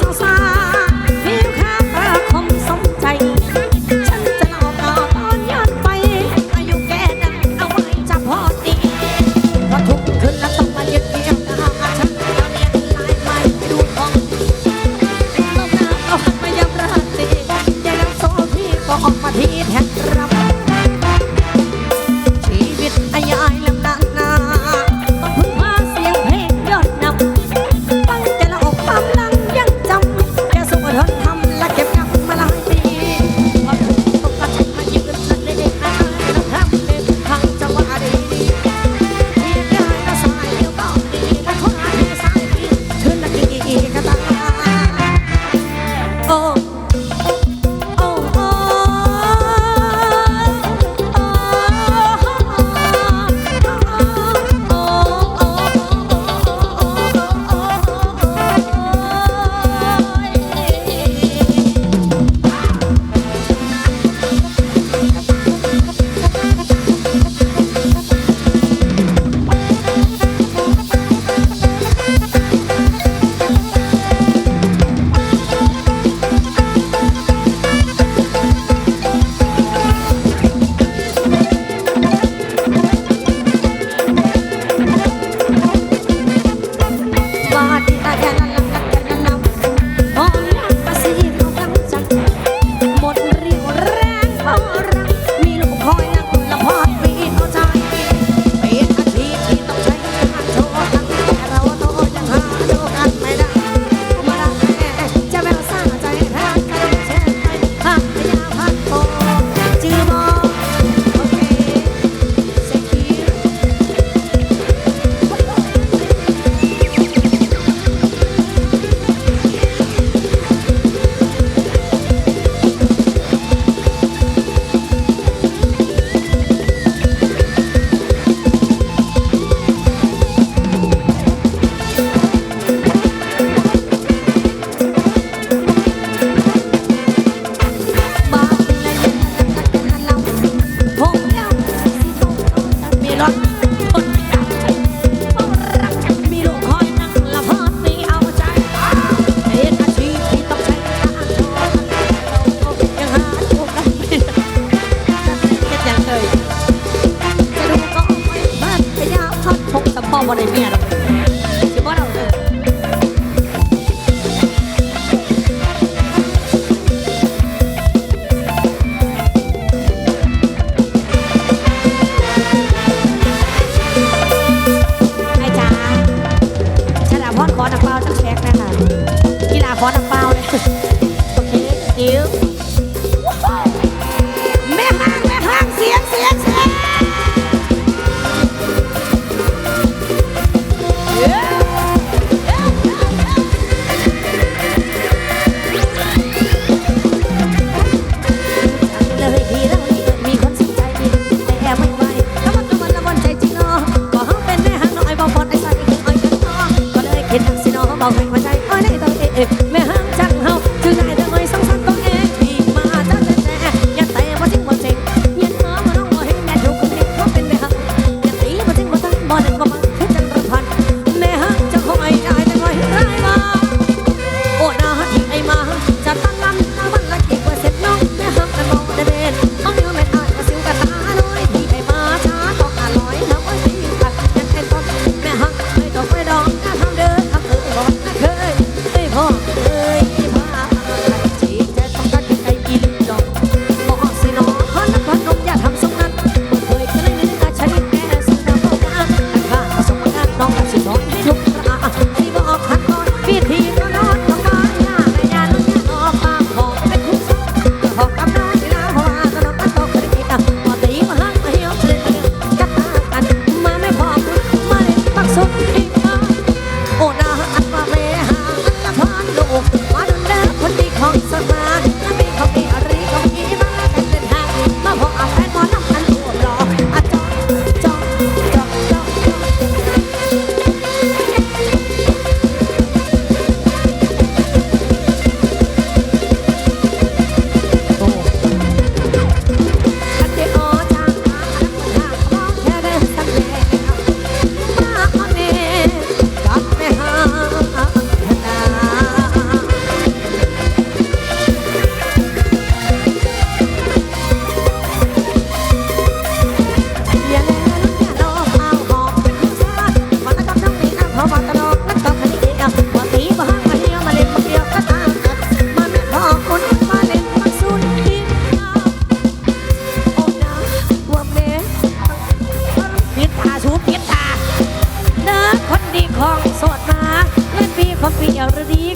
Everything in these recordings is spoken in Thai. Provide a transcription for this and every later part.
สาว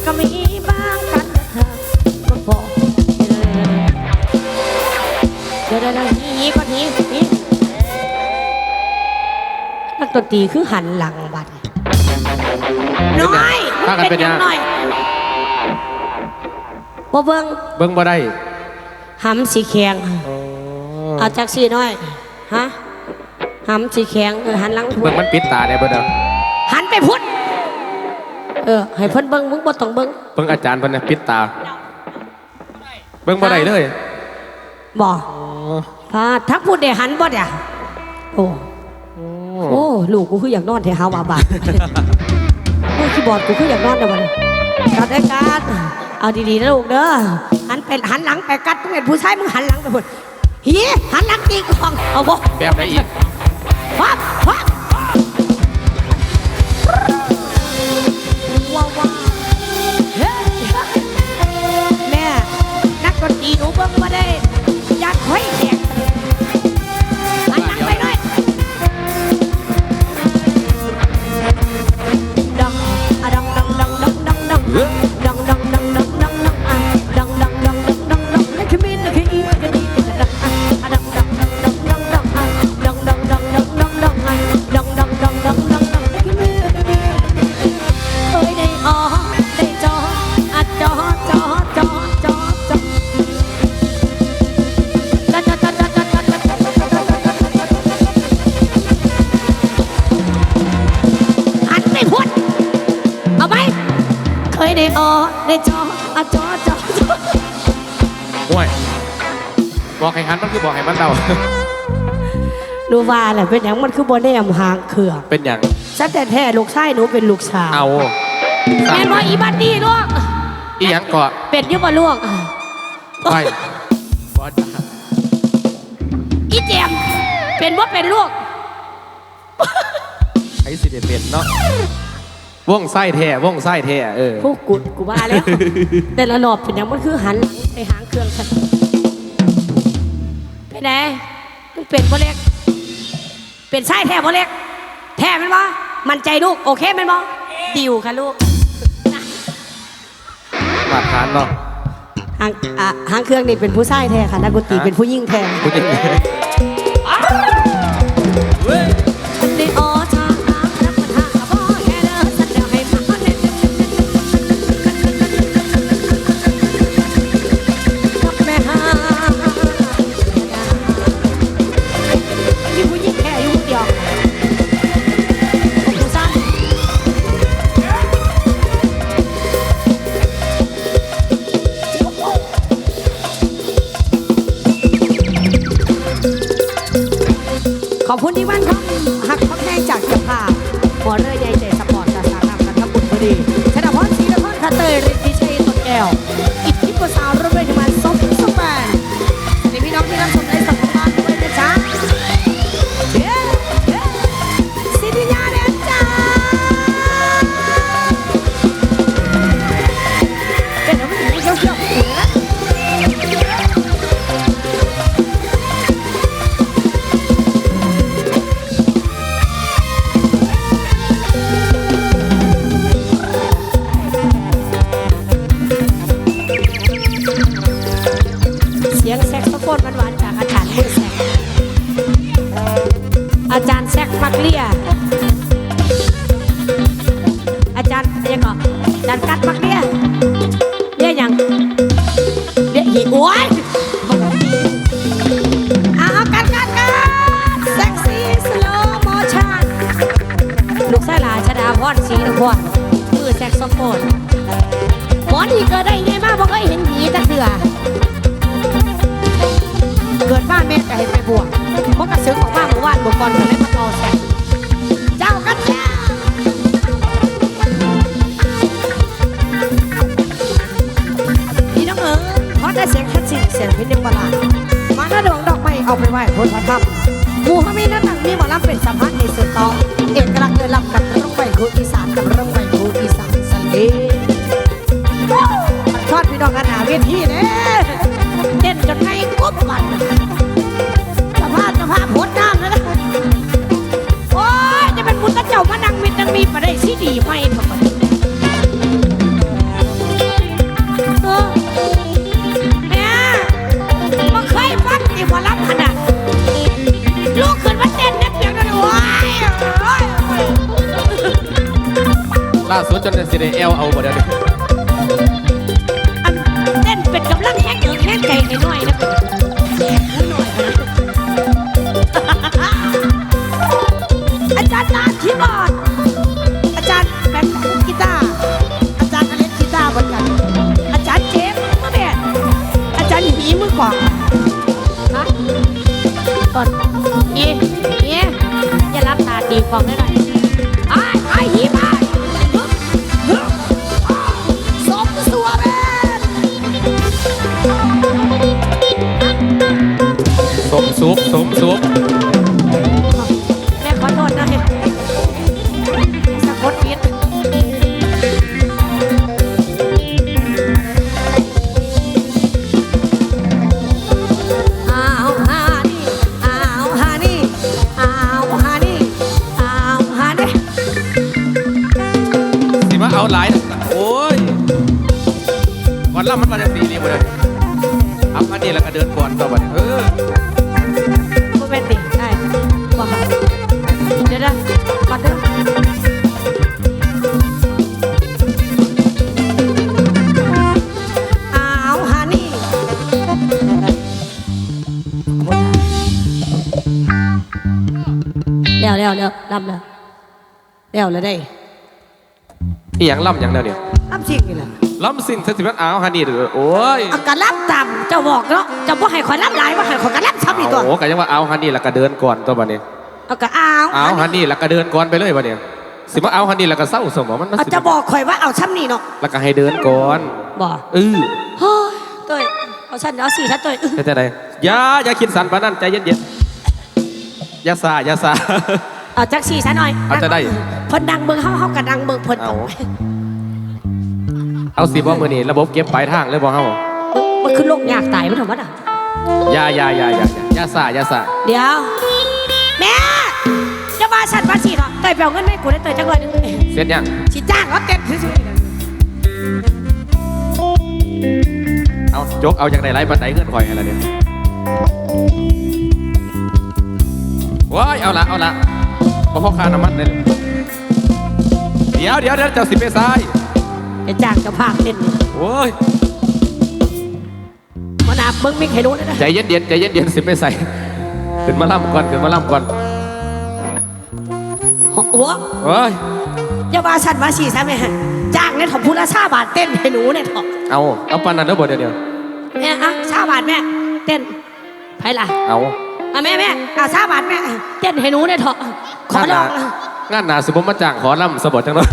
ก็มีบ้างกันเถอะก็บอกเดี๋ยวเดี๋ยวเดี๋ยวหีก่อนหีหีนักดนตรีคือหันหลังบัดน้อยพากันเป็นยังหน่อยบ่เบิ่งเบิ่งบ่ได้หำสีแข็งอ๋อเอาจากสีน้อยฮะหำสีแข็งเออหันหลังพุ่เบิ่นงมันปิดตาได้บ่เด้อหันไปพุ่น เออ ให้เพิ่นเบิ่งมึงบ่ต้องเบิ่งเบิ่งอาจารย์เพิ่นน่ะปิดตา เบิ่งบ่ได้เลยบ่อ๋อพาทักพูดได้หันบ่เนี่ยโอ้โอ้โอ้ลูกกูคืออยากนอนแท้หาว่าบาดโอ้คีย์บอร์ดกูคืออยากนอนแต่วันนี้กัดได้กัดเอาดีๆนะลูกเด้อหันไปหันหลังไปกัดมึงเห็นผู้ชายมึงหันหลังไปพุ่นเฮียหันหลังตีกลองเอาบ่แบบไหนอีกฟับฟับ หนูเบิ่งมาได้อยัดไว้แจกหันหลังไปหน่อยดังอะดังดังดังดังดังดัง ออได้จออะจอจอจอโอ้ยบอกให้หันมันคือบอกให้มันเดารู้ว่าแหละเป็นอย่างมันคือบนได้ยำหางเขือกเป็นหยังซะแต่แท้ลูกชายหนูเป็นลูกสาวเอาแม่นว่าอีบันนี่ลูกอีหยังเกาะเป็ดอยุบลูกไปบ่จ้าอีเจมเป็นว่าเป็นลูกไอ้สิเดเป็นเนาะ วงไส้แท้วงไส้แท้เออพวกกุดกูว่าแล้ว แต่ละรอบเป็นอย่างมันคือหันหลังไปหางเครื่องฉันเป็นไงมันเป็นบ่เล็ก เป็นไส้แท้บ่เล็ก แท้แมันบ่มันใจลูกโอเคแมันบ่ดิวค่ะลูกมาทานเนาะหางอะหางเครื่องนี่เป็นผู้ชายแท้ค่ะนักดนตรีฮะเป็นผู้ยิ่งแท้ ขอบคุณที่บ้านครับ Fría. ลำกันร่องไปครูอีสานกับร่องไปครูอีสานสันเดทอดพี่น้องกันหาเวที มันจนสิได้เอลเอาบ่เดี๋ยวนี้อันเต้นเป็นกำลังแห้งเอิงแห้งไก่ให้หน่อยนะนหน่อยนะอาจารย์ลาคีย์บอร์ดอาจารย์แบงค์กีตาร์อาจารย์อเล็กกีตาร์เหมือนกัน อาจารย์เจฟมือแบดอาจารย์หมีมือกลองฮะก่อนเอ๊ะเอ๊ะอย่ารับตาดีฟองได้หน่อย สมซุปสมซุปแม่ขอโทษนะสะกดผิดอ้าวฮานี่อ้าวฮานี่อ้าวฮานี่อ้าวฮานี่สิมาเอาหลายนะโอ้ยก่อนล่ำมันมาจะสีนี่บ่เดี๋ยวอัพอันนี้แล้วก็เดินก่อนต่อไปเออ วเร็วลำเร็วเร็วเลยได้อีหยังล่ำหยังแล้วเนี่ยลำจริงนี่แหละล่ำสิ่งเทศบาลอ้าวฮันนี่เด้อโอ้ยเอากระลำต่ำเจ้าบอกเนาะเจ้าบ่ให้ข่อยลำหลายว่าให้ข่อยกระลำซ้ำอีกตัวโอ้ก็ยังว่าเอาฮันนี่แล้วก็เดินก่อนตัวบัดนี้เอากระอ้าวเอาฮันนี่แล้วก็เดินก่อนไปเลยบัดนี้สิมาเอาฮันนี่แล้วก็เศร้าสมองมันมันเอาสิจะบอกข่อยว่าเอาซ้ำนี่เนาะแล้วก็ให้เดินก่อนบอกเออเฮ้ยเต้ยเอาฉันเอาสี่ฉันเต้ยอื้อจะจะได้อย่าอย่าคิดสันปานนั้นใจเย็นๆอย่าซาอย่าซา เอาจักสี่ฉันหน่อยเอาจะได้ เพิ่นดังเบิ่งเฮาเฮากันดังเบิ่งเพิ่นเอา เอาสิบ่มื้อนี้ระบบเก็บปลายทางเลยบ่เฮามันคือโรคยากตายมันทำว่าน่ะอย่าอย่าอย่าอย่าอย่าซาอย่าซาเดี๋ยว แม่จะมาฉันมาสี่เนาะเต้ยไปเอาเงินให้กูได้เต้ยจังเลยหนึงเสร็จยังสิจ้างเขาเต้นซื่อๆนี่นะเอาจกเอาจากไหนไรบันไดเงื่อนข่อยอะไรเนี่ยว้ายเอาละเอาละ บ่พอค่าน้ำมันเลยเดี๋ยวเดี๋ยวเดี๋ยวเจ้าสิไปซ้ายจะจ้างเจะพากเต้นนี่โอ้ย มานาเบิ่งมิกให้รู้เลยนะใจเย็นเย็นๆใจเย็นเย็นๆสิไปใส่ขึ้นมาล่ำก่อนขึ้นมาล่ำก่อนหัวโอ้ย อย่ามาฉันมาสี่ซะแม่จ้างเนี่ยถอพูละชาบาทเต้นให้หนูเนี่ยเถอะเอาเอาปานนั้นเด้อบ่เดี๋ยวเดี๋ยวแม่อะชาบาทแม่ เต้นไผล่ะ เอา อะแม่แม่อะชาบาทแม่เต้นให้หนูเนี่ยเถอะขอลองงานหนาสิบ่มาจ้างขอล่ำสะบดจังเลย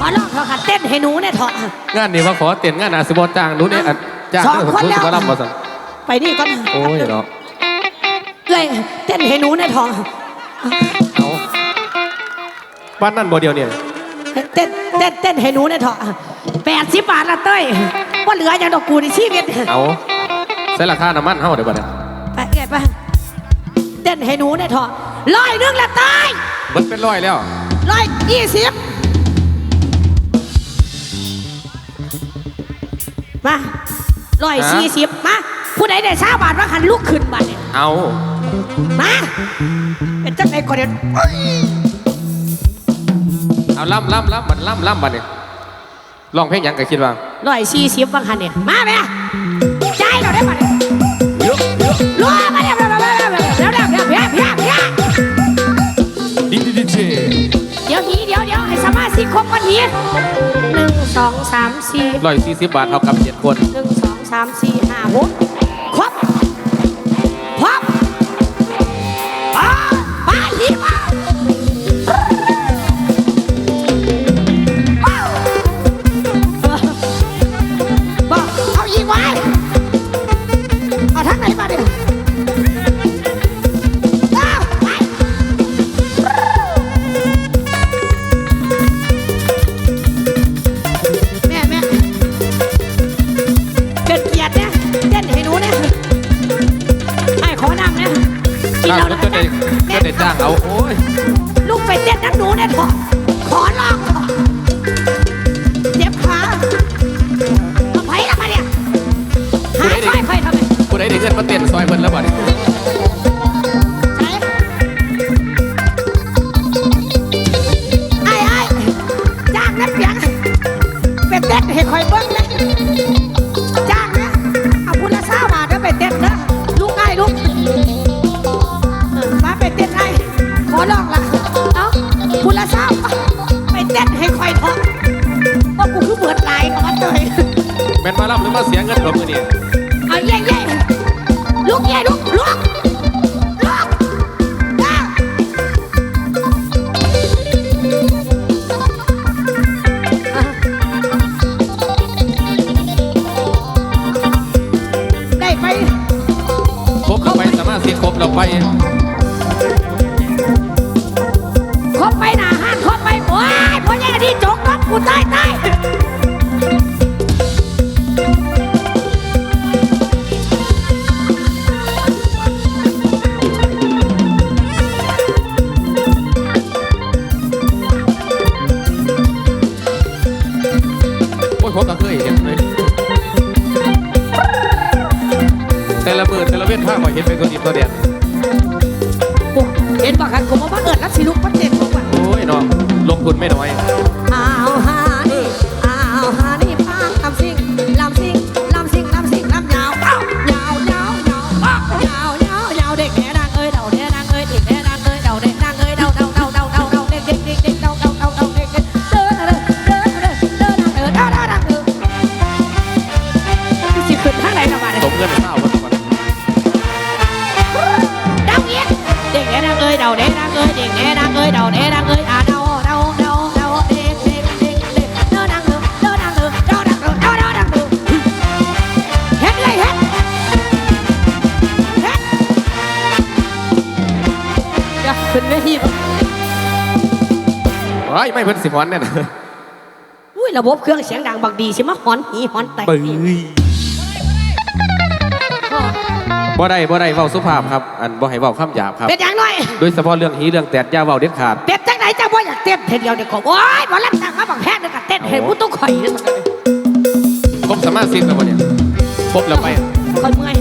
ขอลองเถอะค่ะเต้นให้หนูเนี่ยเถอะงานนี้ว่าขอเต้นงานหนาสิบ่จ้างหนูเนี่ยอันจ้างสองเด้อคนผมแล้วสิบ่ล่ำบ่สั่นไปนี่ก่อนโอ้ยเนาะเอ้ยเต้นให้หนูเนี่ยเถอะเอาบ้านนั่นบ่เดียวเนี่ยเต้นเต้นเต้นให้หนูเนี่ยเถอะแปดสิบบาทละเต้ยว่าเหลืออย่างดอกกูในชีวิตเอาใส่ราคาน้ำมันเฮาเดี๋ยวบ่เนี่ยไปเอ้ยไป เต้นให้หนูเนี่ยเถอะร้อยหนึงละเต้ยเบิดเป็นร้อยแล้ว ร้อยยี่สิบมาร้อยสี่สิบมาผู้ใดได้ชาบาทว่าหันลุกขึ้นบัดเนี่ยเอามาเป็นจังไงก่อนเดี๋ยวเอาล่ำล่ำล่ำมันล่ำล่ำบัดเนี่ยลองเพลงหยังก็คิดว่าร้อยสี่สิบว่าหันเนี่ยมาแม่จ่ายเราได้บัดเนี่ยเยอะเยอะรัวมาเนี่ย ครบก่อนนี้หนึ่งสองสามสี่ร้อยสี่สิบบาทเท่ากับเจ็ดคนหนึ่งสองสามสี่ห้าหก คบไปหนาห้านคบไปโอ้ยพ่อแย่ดีจกครับกูตายตายโอ้ยผมก็เคยเห็นเลยแต่ละมือแต่ละเว้นผ้ามาเห็นเป็นตัวดีตัวเดียนโคุณไม่น้อย เพิ่นสิหอนเนี่ยนะอุ้ยระบบเครื่องเสียงดังบักดีสิมาหอนหีหอนแตกปึ้ยพ่อบ่ได้บ่ได้เว้าสุภาพครับ อันบ่ให้เว้าคำหยาบครับ เป็นอย่างน้อยโดยเฉพาะเรื่องหีเรื่องแตดอย่าเว้าเด็ดขาด เต้นจังไหนจังบ่อยากเต้นเทเดียวเดี๋ยวขอโอ้ยบ่รับตังค์มาบักแพงเดี๋ยวก็เต้นให้ผู้ต้องข่อยนั่นครบสามารถสิ้นแล้วบ่เนี่ยครบแล้วไป ข่อยเมื่อย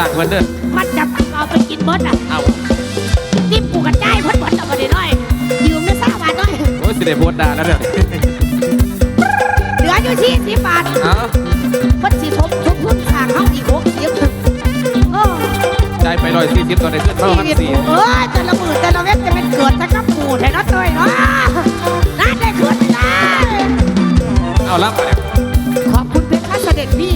จางเพิ่นเด้อมันจะเอาไปกินเบิดอะเอานิ่มกูกระจายเพิ่นเบิดเอาไปได้น้อยยืมได้สามบาทน้อยโอ้ยสิได้โพสต์ด่าแล้วเด้อเหลืออยู่ที่สิบบาทเอาเพิ่นสิทบทุบทุนสร้างเฮาอีกหกสิบโอ้จ่ายไป140ตอนได้ขึ้นเท่าชีพันวิตสี่กูเอ้ยแต่ละมือแต่ละเว็บจะเป็นเกิดจะกับกูแท้เนาะเต้ยเนาะน่าได้เกิดไม่ได้ เอารับมาเนี่ยขอบคุณเพชรเสด็จพี่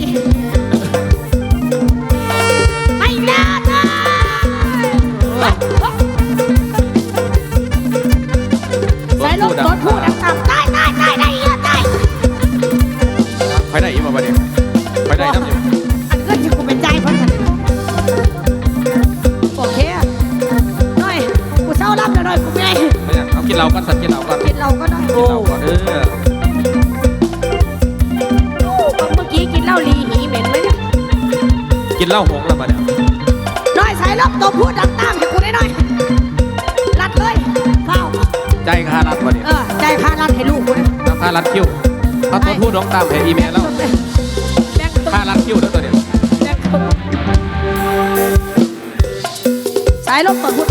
สายลมต้นผู้ดังต่ำตายตายตายได้เยอะตายไปได้อีกบ่บัดเนี่ยไปได้น้ำอยู่อันก็ที่กูเป็นใจเพิ่นกันโอเคน้อยกูเศร้ารับแล้วน้อยกูไม่ไม่อยากเอากินเหล้ากันสัตว์กินเหล้ากันกินเราก็ได้กินเหล้าก่อนเด้อเมื่อกี้กินเหล้าลีหีเหม็นไหมเนี่ยกินเหล้าหงแล้วบัดเนี่ยน้อยสายลมตัวพูดดังตาม รัดคิวเอาตัวพูดน้องตามให้อีเมลแล้วแบ่งตัวค่ารัดคิวแล้วตัวเนี่ยแบ่งตัวสายลมเปิดพูด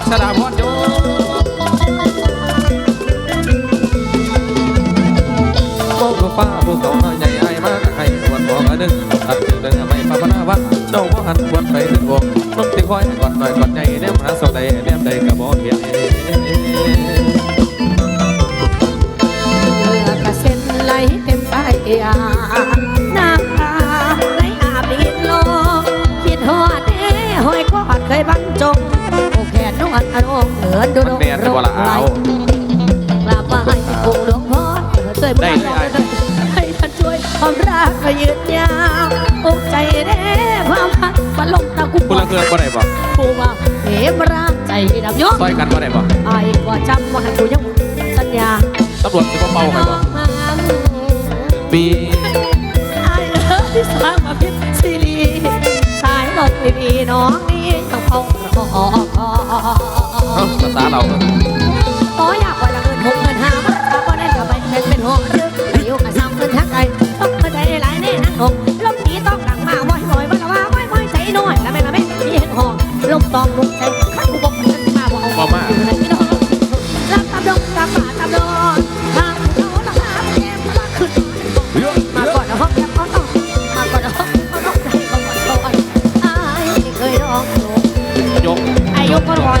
กสดาพรโยมองฟ้าภูเขาน้อใหญ่ไอ้มาให้วันบอกอันหนึ่งอันหนึ่งหนึ่งไม่ปาพนาวัดเจ้าว่หันวันไปถึงวงนกที่คอยกอดหน่อยกอดใจแนมหาสองใดแนมใดกระบอกเห็นเมื่อกระเซ็นไหลเต็มไปอ่า มณ์เหนือดูมันดแน่จะบ่ละเอากลับมาให้องค์หลวงพ่อเตยบุญหลวงให้ท่านช่วยความรักก็ยืดยาวอกใจเด้ความพักมาลงตะกุคุณละเกินบ่ได้บ่กูว่าเหมรักใจดับยศซอยกันบ่ได้บ่ไอ้ว่าจำว่าให้กูยังสัญญาตำรวจสิบ่เป่าให้บ่มาปีไอ้เลิฟที่สร้างมาพิษซีรีส์สายลมไม่มีน้องนี่ต้องเฝ้ารอคอเอ้า ภาษาเราโอ้อยากว่าละเงินหกเงินห้ามันถ้าบ่ได้ก็ไปเป็นเป็นหัวเรืออายุก็ซ้ำเงินทักไกต้องมาใจหลายแน่นั่งหกลมนี้ต้องดังมาบ่อยบ่อยว่าละว่าบ่อยบ่อยใจน้อยละแม่ละแม่ที่เห็นหองลมตองลุกใจข้ากูบอกมันมาบ่เอาบ่มาดูในพี่น้องรับตามดงตามป่าตามดอนทางเขาละหาแก้มมาขึ้นมาก่อนนะห้องแก้มเขาต้องมาก่อนนะห้องเขาต้องใจเขาก่อนเขาก่อนอายเคยร้องโยกอายุก็รอย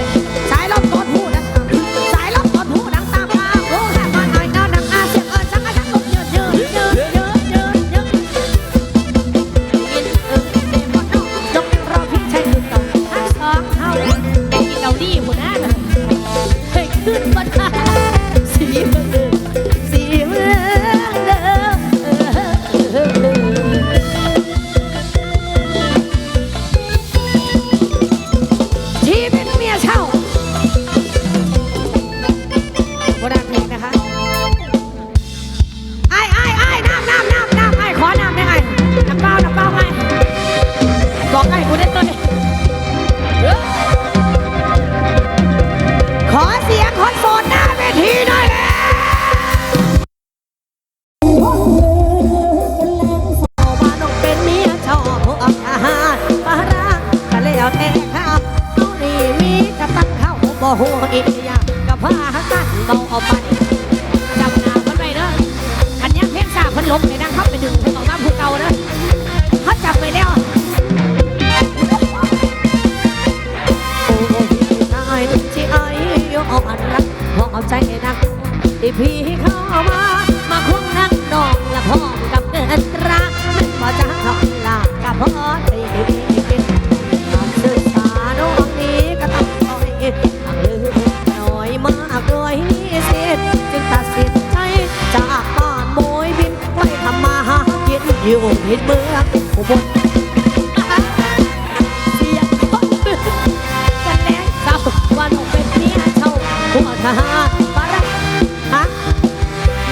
อยู่พิษเมืองอุบลเสียงกันแน่เศร้าวันออกเป็นเมียเท่าหัวทหารปาระฮะ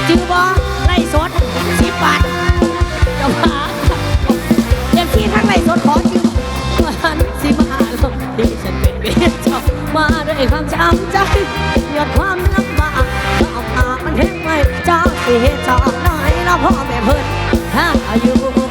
จือบอไล่สดสิบบาทจะมาเด็กที่ทั้งไล่สดขอจือวันสิมาลที่ฉันเป็นเมียเช่ามาด้วยความจำใจหยดความลำบากเอาอามันเห็นไหมจ้าสิเหตุจากไหนแล้วพ่อแม่เพื่อน You?